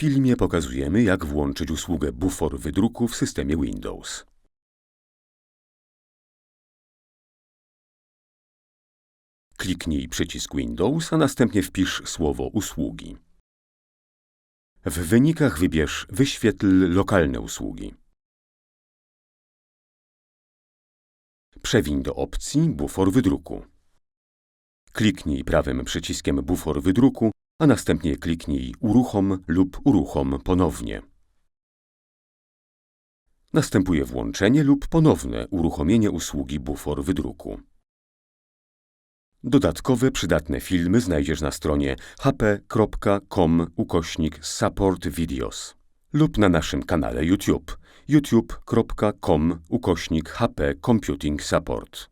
filmie pokazujemy, jak włączyć usługę bufor wydruku w systemie Windows. Kliknij przycisk Windows, a następnie wpisz słowo usługi. W wynikach wybierz Wyświetl lokalne usługi. Przewiń do opcji Bufor wydruku. Kliknij prawym przyciskiem Bufor wydruku, a następnie kliknij Uruchom lub Uruchom ponownie. Następuje włączenie lub ponowne uruchomienie usługi Bufor wydruku. Dodatkowe przydatne filmy znajdziesz na stronie hp.com ukośnik support videos lub na naszym kanale YouTube youtube.com ukośnik hp computing support.